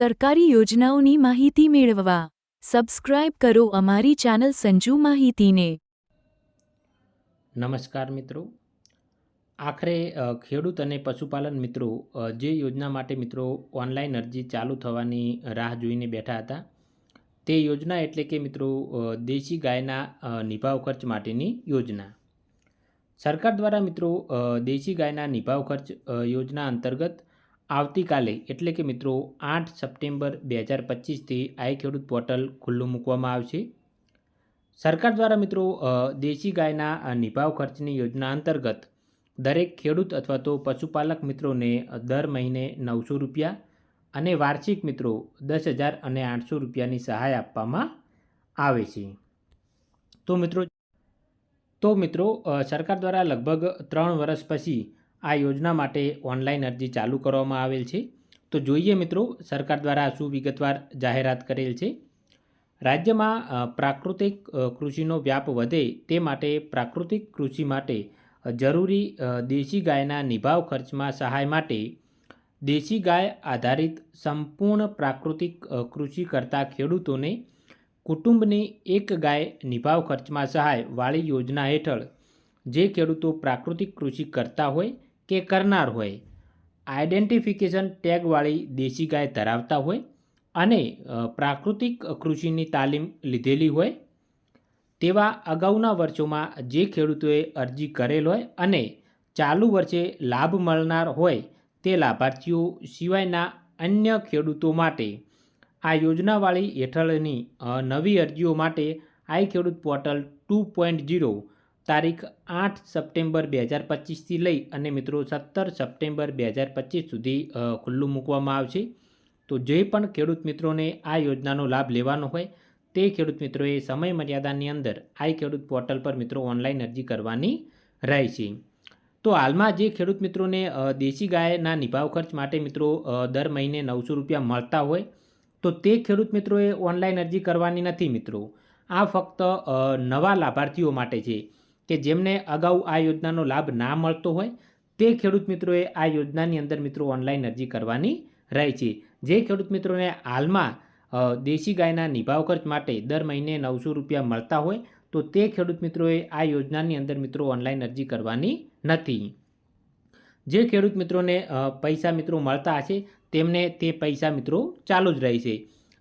સરકારી યોજનાઓની માહિતી મેળવવા. સબસ્ક્રાઇબ કરો અમારી ચેનલ સંજુ માહિતીને. નમસ્કાર મિત્રો. આખરે ખેડૂત અને પશુપાલન મિત્રો જે યોજના માટે મિત્રો ઓનલાઈન અરજી ચાલુ થવાની રાહ જોઈને બેઠા હતા, તે યોજના એટલે કે મિત્રો દેશી ગાયના નિભાવ ખર્ચ માટેની યોજના. સરકાર દ્વારા મિત્રો દેશી ગાયના નિભાવ ખર્ચ યોજના અંતર્ગત આવતીકાલે, એટલે કે મિત્રો, આઠ સપ્ટેમ્બર બે હજાર પચીસથી આઈ ખેડૂત પોર્ટલ ખુલ્લું મૂકવામાં આવશે. સરકાર દ્વારા મિત્રો દેશી ગાયના નિભાવ ખર્ચની યોજના અંતર્ગત દરેક ખેડૂત અથવા તો પશુપાલક મિત્રોને દર મહિને નવસો રૂપિયા અને વાર્ષિક મિત્રો દસ હજાર અને આઠસો રૂપિયાની સહાય આપવામાં આવે છે. તો મિત્રો તો મિત્રો સરકાર દ્વારા લગભગ ત્રણ વર્ષ પછી આ યોજના માટે ઓનલાઈન અરજી ચાલુ કરવામાં આવેલ છે. તો જોઈએ મિત્રો, સરકાર દ્વારા શું વિગતવાર જાહેરાત કરેલ છે. રાજ્યમાં પ્રાકૃતિક કૃષિનો વ્યાપ વધે તે માટે પ્રાકૃતિક કૃષિ માટે જરૂરી દેશી ગાયના નિભાવ ખર્ચમાં સહાય માટે, દેશી ગાય આધારિત સંપૂર્ણ પ્રાકૃતિક કૃષિ કરતા ખેડૂતોને કુટુંબની એક ગાય નિભાવ ખર્ચમાં સહાય વાળી યોજના હેઠળ, જે ખેડૂતો પ્રાકૃતિક કૃષિ કરતા હોય કે કરનાર હોય. આઈડેન્ટિફિકેશન ટેગવાળી દેશી ગાય ધરાવતા હોય અને પ્રાકૃતિક કૃષિની તાલીમ લીધેલી હોય. તેવા અગાઉના વર્ષોમાં જે ખેડૂતોએ અરજી કરેલ હોય અને ચાલુ વર્ષે લાભ મળનાર હોય તે લાભાર્થીઓ સિવાયના અન્ય ખેડૂતો માટે આ યોજનાવાળી હેઠળની નવી અરજીઓ માટે આઈ ખેડૂત પોર્ટલ ટુ પોઈન્ટ જીરો તારીખ આઠ સપ્ટેમ્બર બે હજાર પચીસથી લઈ અને મિત્રો સત્તર સપ્ટેમ્બર બે હજાર પચીસ સુધી ખુલ્લું મૂકવામાં આવશે. તો જે પણ ખેડૂત મિત્રોને આ યોજનાનો લાભ લેવાનો હોય, તે ખેડૂત મિત્રોએ સમય મર્યાદાની અંદર આઈ ખેડૂત પોર્ટલ પર મિત્રો ઓનલાઈન અરજી કરવાની રહેશે. તો હાલમાં જે ખેડૂત મિત્રોને દેશી ગાયના નિભાવ ખર્ચ માટે મિત્રો દર મહિને નવસો રૂપિયા મળતા હોય, તો તે ખેડૂત મિત્રોએ ઓનલાઈન અરજી કરવાની નથી મિત્રો. આ ફક્ત નવા લાભાર્થીઓ માટે છે. કે જેમને અગાઉ આ યોજનાનો લાભ ના મળતો હોય, તે ખેડૂત મિત્રોએ આ યોજનાની અંદર મિત્રો ઓનલાઈન અરજી કરવાની રહે છે. જે ખેડૂત મિત્રોને હાલમાં દેશી ગાયના નિભાવ ખર્ચ માટે દર મહિને નવસો રૂપિયા મળતા હોય, તો તે ખેડૂત મિત્રોએ આ યોજનાની અંદર મિત્રો ઓનલાઈન અરજી કરવાની નથી. જે ખેડૂત મિત્રોને પૈસા મિત્રો મળતા હશે, તેમને તે પૈસા મિત્રો ચાલુ જ રહેશે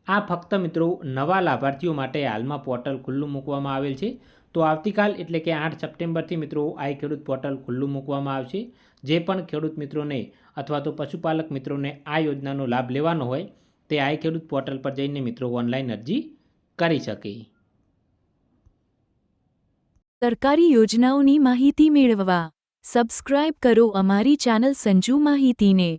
આ ફક્ત મિત્રો નવા લાભાર્થીઓ માટે હાલમાં પોર્ટલ ખુલ્લું મૂકવામાં આવેલ છે. તો આવતીકાલ એટલે કે આઠ સપ્ટેમ્બરથી મિત્રો આ ખેડૂત પોર્ટલ ખુલ્લું મૂકવામાં આવશે. જે પણ ખેડૂત મિત્રોને અથવા તો પશુપાલક મિત્રોને આ યોજનાનો લાભ લેવાનો હોય, તે આઈ ખેડૂત પોર્ટલ પર જઈને મિત્રો ઓનલાઈન અરજી કરી શકે. સરકારી યોજનાઓની માહિતી મેળવવા સબસ્ક્રાઇબ કરો અમારી ચેનલ સંજુ માહિતીને.